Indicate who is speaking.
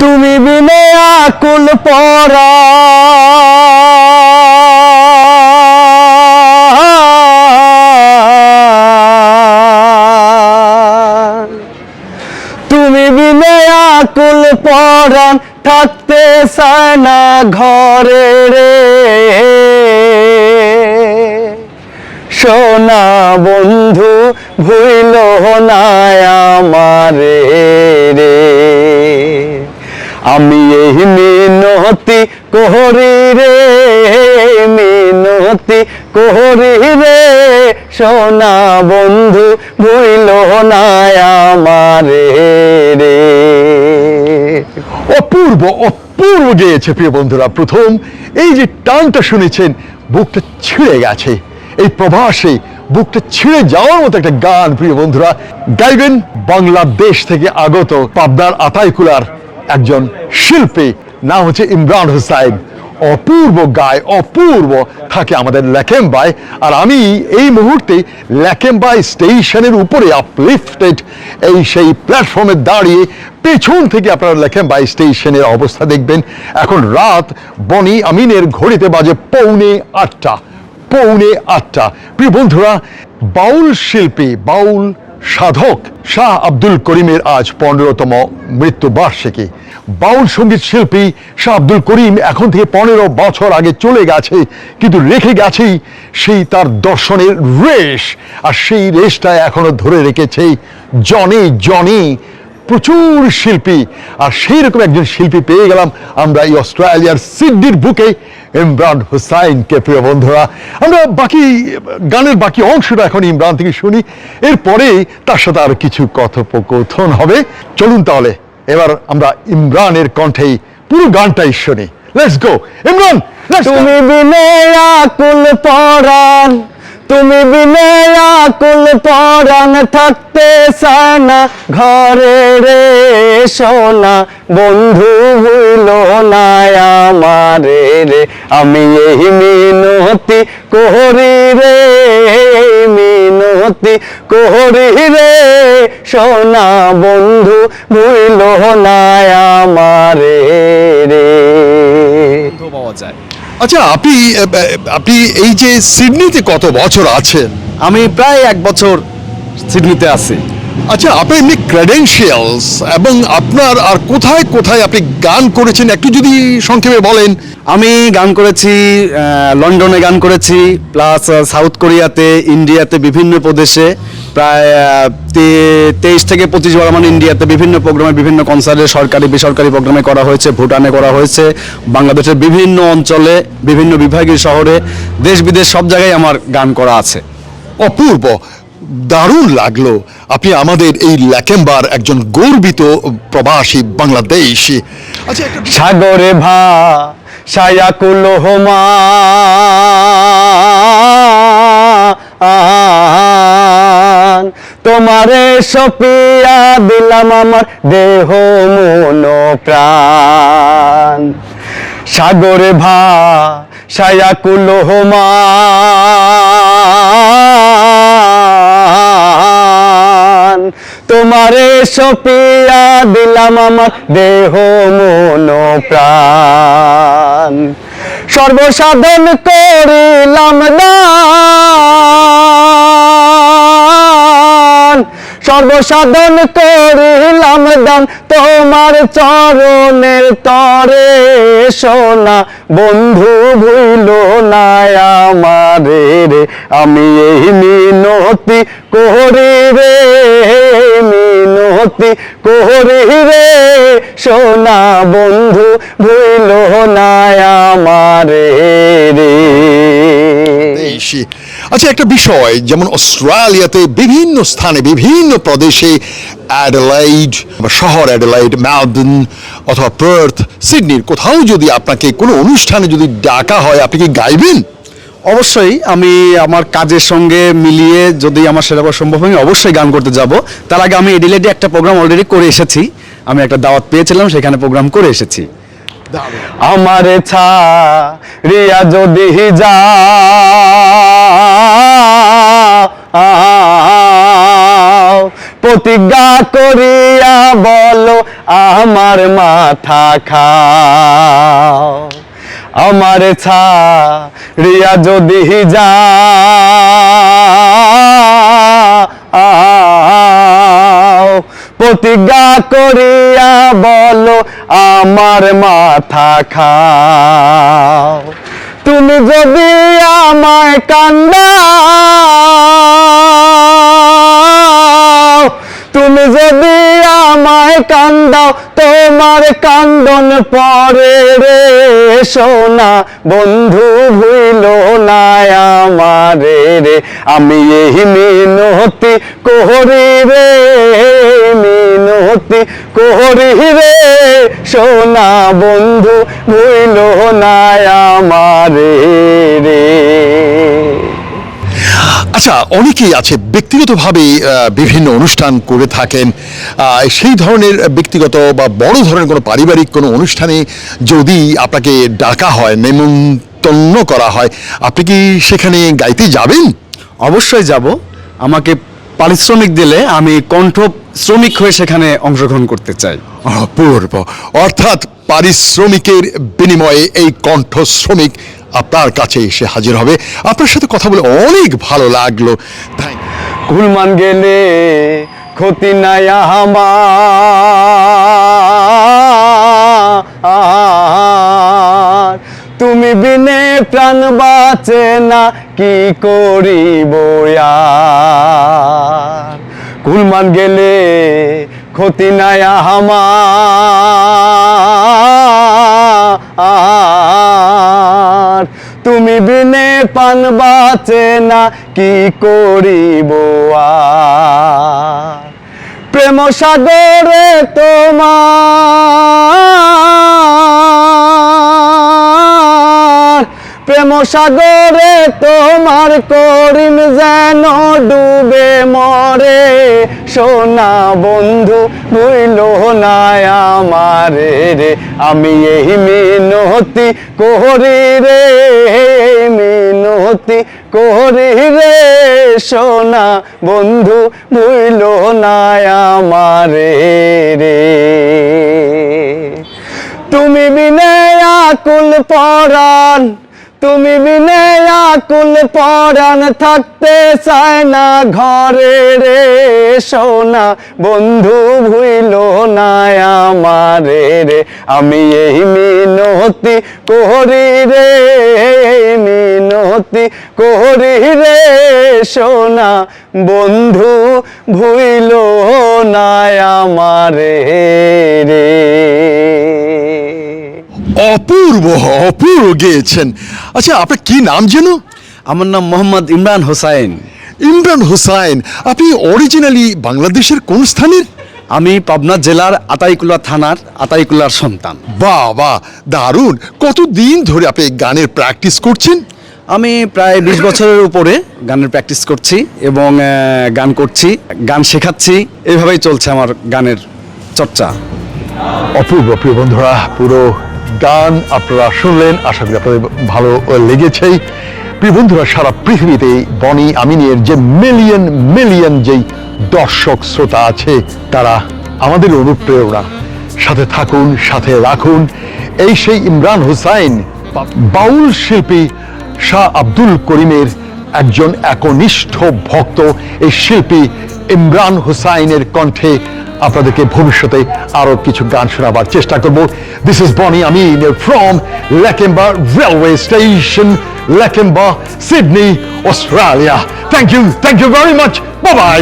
Speaker 1: তুমি বিনে আকুল পরা। তুমি বিনে আকুল পরাণ থাকতে চায় না ঘরে রে। সোনা বন্ধু, ভুইল না আমারে রে। আমি এই মিনতি কোহরি রে, মিনতি কোহরি রে। সোনা বন্ধু ভুইল না আমারে রে।
Speaker 2: অপূর্ব অপূর্ব গেয়েছে প্রিয় বন্ধুরা। প্রথম এই যে টানটা শুনেছেন, বুকটা ছিঁড়ে গেছে। এই প্রবাসে বুকটা ছিঁড়ে যাওয়ার মতো একটা গান, প্রিয় বন্ধুরা। গাইবেন বাংলাদেশ থেকে আগত পাবনার আতাইকুলার একজন শিল্পী, নাম হচ্ছে ইমরান হুসাইন। অপূর্ব গায়, অপূর্ব থাকে আমাদের ল্যাকেম্বাই আর আমি এই মুহূর্তে ল্যাকেম্বাই স্টেশনের উপরে আপলিফটেড এই সেই প্ল্যাটফর্মে দাঁড়িয়ে পেছন থেকে আপনারা ল্যাকেম্বাই স্টেশনের অবস্থা দেখবেন। এখন রাত, বনি আমিনের ঘড়িতে বাজে পৌনে আটটা পৌনে আটটা। প্রিয় বন্ধুরা, বাউল শিল্পী, বাউল সাধক শাহ আব্দুল করিমের আজ পনেরোতম মৃত্যুবার্ষিকী। বাউল সংগীত শিল্পী শাহ আব্দুল করিম এখন থেকে পনেরো বছর আগে চলে গেছে, কিন্তু রেখে গেছেই সেই তার দর্শনের রেশ। আর সেই রেশটা এখনও ধরে রেখেছে জনে জনে। প্রচুর শিল্পী। আর সেই রকম একজন শিল্পী পেয়ে গেলাম আমরা এই অস্ট্রেলিয়ার সিডনির বুকে। ইমরান হুসাইনকে প্রিয় বন্ধুরা, আমরা বাকি, গানের বাকি অংশটা এখন ইমরান থেকে শুনি এরপরে তার সাথে আর কিছু কথোপকথন হবে। চলুন তাহলে, এবার আমরা ইমরানের কণ্ঠেই পুরো গানটাই শুনি। Let's go Imran.
Speaker 1: তুমি বিনে আকুল পরাণ, তুমি বিনে আকুল পরাণ থাকতে সানা ঘরে রে সোনা, বন্ধু হইল না আমারে রে। আমি এই মিনতি কোহরি রে মিনতি কোহরি রে। সোনা, বন্ধু ভুইল না আমারে রে।
Speaker 2: আচ্ছা আপনি আপনি এই যে সিডনিতে কত বছর আছেন?
Speaker 3: আমি প্রায় এক বছর সিডনিতে আছি।
Speaker 2: আচ্ছা আপনি এমনি ক্রেডেন্সিয়ালস এবং আপনার আর কোথায় কোথায় আপনি গান করেছেন? একটু যদি সংক্ষেপে বলেন।
Speaker 3: আমি গান করেছি লন্ডনে গান করেছি প্লাস সাউথ কোরিয়াতে ইন্ডিয়াতে বিভিন্ন প্রদেশে প্রায় তেইশ থেকে পঁচিশ বার মানে ইন্ডিয়াতে বিভিন্ন প্রোগ্রামে বিভিন্ন কনসার্টে সরকারি বেসরকারি প্রোগ্রামে করা হয়েছে ভুটানে করা হয়েছে বাংলাদেশের বিভিন্ন অঞ্চলে বিভিন্ন বিভাগীয় শহরে দেশ বিদেশ সব জায়গায় আমার গান করা আছে।
Speaker 2: অপূর্ব। দারুণ লাগল। আপনি আমাদের এই ল্যাকেম্বার একজন গর্বিত প্রবাসী বাংলাদেশি। আচ্ছা
Speaker 1: সাগরে ভা সায়াকুল হোমা তোমারে সপিয়া দিলাম আমার দেহ মন প্রাণ। সাগরে ভা সায়াকুল হোমা তোমারে সপিয়া দিলাম আমার দেহ মন প্রাণ। সর্বসাধন করিলাম দান। সর্বসাধন করিলাম দান। তোমার চরণের তরে সোনা বন্ধু ভুইল না আমারে রে আমি এই মিনতি কোহরি রে। মিনতি কোহরি রে, সোনা বন্ধু ভুইল না
Speaker 2: আচ্ছা একটা বিষয়, যেমন অস্ট্রেলিয়াতে বিভিন্ন স্থানে, বিভিন্ন প্রদেশে অ্যাডেলাইড, বা শহর অ্যাডেলাইড ম্যালবর্ন অথবা পার্থ, সিডনির কোথাও যদি আপনাকে কোনো অনুষ্ঠানে যদি ডাকা হয়, আপনি কি গাইবেন?
Speaker 3: অবশ্যই আমি আমার কাজের সঙ্গে মিলিয়ে যদি আমার সেরকম সম্ভব হয়, আমি অবশ্যই গান করতে যাব। তার আগে আমি এডিলেটে একটা প্রোগ্রাম অলরেডি করে এসেছি। আমি একটা দাওয়াত পেয়েছিলাম, সেখানে প্রোগ্রাম করে এসেছি।
Speaker 1: আমার ছা রিয়া যদি যা প্রতিজ্ঞা করিয়া বলো, আমার মাথা খাও। আমার ছা রিয়া যদি যাও প্রতিজ্ঞা করিয়া বলো, আমার মাথা খাও। তুমি যদি আমায় কান্দাও তুমি যদি আমায় কান্দাও, তোমার কান্দন পরে রে সোনা। বন্ধু ভুইল না আমারে রে, আমি এই মিনতি কোহরি রে, মিনতি কোহরি রে সোনা। বন্ধু ভুইল না আমারে রে।
Speaker 2: আচ্ছা অনেকেই আছে ব্যক্তিগতভাবে বিভিন্ন অনুষ্ঠান করে থাকেন। সেই ধরনের ব্যক্তিগত বা বড় ধরনের কোনো পারিবারিক কোনো অনুষ্ঠানে যদি আপনাকে ডাকা হয় নেমন্তন্ন করা হয় আপনি কি সেখানে গাইতে যাবেন?
Speaker 3: অবশ্যই যাব। আমাকে পারিশ্রমিক দিলে আমি কণ্ঠ শ্রমিক হয়ে সেখানে অংশগ্রহণ করতে চাই।
Speaker 2: অপূর্ব। অর্থাৎ পারিশ্রমিকের বিনিময়ে এই কণ্ঠ শ্রমিক আপনার কাছে এসে হাজির হবে। আপনার সাথে কথা বলে অনেক ভালো লাগল। থ্যাংক
Speaker 1: কুলমান গেলে ক্ষতি নাই আমার। তুমি বিনে প্রাণ বাঁচে না, কি করিব কুলমান গেলে ক্ষতি নাই আমার। তুমি বিনে পান বাঁচে না কি করিব প্রেম সাগরে তোমার প্রেম সাগরে তোমার করিম যেন ডুবে মরে। সোনা বন্ধু ভুইল না আমারে রে। আমি এই মিনতি কোহরি রে মিনতি কোহরি রে। সোনা বন্ধু ভুইল না আমারে রে। তুমি বিনে আকুল পরাণ তুমি বিনে আকুল পরাণ থাকতে চায় না ঘরে রে, সোনা। বন্ধু ভুইল না আমারে রে, আমি এই মিনতি কোহরি রে মিনতি কোহরি রে, সোনা। বন্ধু ভুইল না আমারে রে।
Speaker 2: অপূর্ব অপূর্ব গেয়েছেন। আচ্ছা আপনার কি নাম যেন?
Speaker 3: আমার নাম মোহাম্মদ ইমরান হোসাইন।
Speaker 2: ইমরান হোসাইন আপনি অরিজিনালি বাংলাদেশের কোন স্থানের?
Speaker 3: আমি পাবনা জেলার আতাইকুলা থানার আতাইকুলার সন্তান।
Speaker 2: বাহ বাহ দারুণ। কতদিন ধরে আপনি গানের প্র্যাকটিস করছেন?
Speaker 3: আমি প্রায় বিশ বছরের উপরে গানের প্র্যাকটিস করছি এবং গান করছি গান শেখাচ্ছি। এভাবেই চলছে আমার গানের চর্চা।
Speaker 2: অপূর্ব প্রিয় বন্ধুরা পুরো গান আপনারা শুনলেন, আশা করি আপনাদের ভালো লেগেছেই। প্রিয় বন্ধুরা, সারা পৃথিবীতে বনি আমিনের যে মিলিয়ন মিলিয়ন যেই দর্শক শ্রোতা আছে, তারা আমাদের অনুপ্রেরণা। সাথে থাকুন, সাথে রাখুন। এই সেই ইমরান হুসাইন বাউল শিল্পী শাহ আব্দুল করিমের একজন একনিষ্ঠ ভক্ত, এই শিল্পী ইমরান হুসাইনের কণ্ঠে আপনাদেরকে ভবিষ্যতে আরও কিছু গান শোনাবার চেষ্টা করব। দিস ইজ বনি আমি from Lakemba railway station Lakemba Sydney Australia thank you thank you very much bye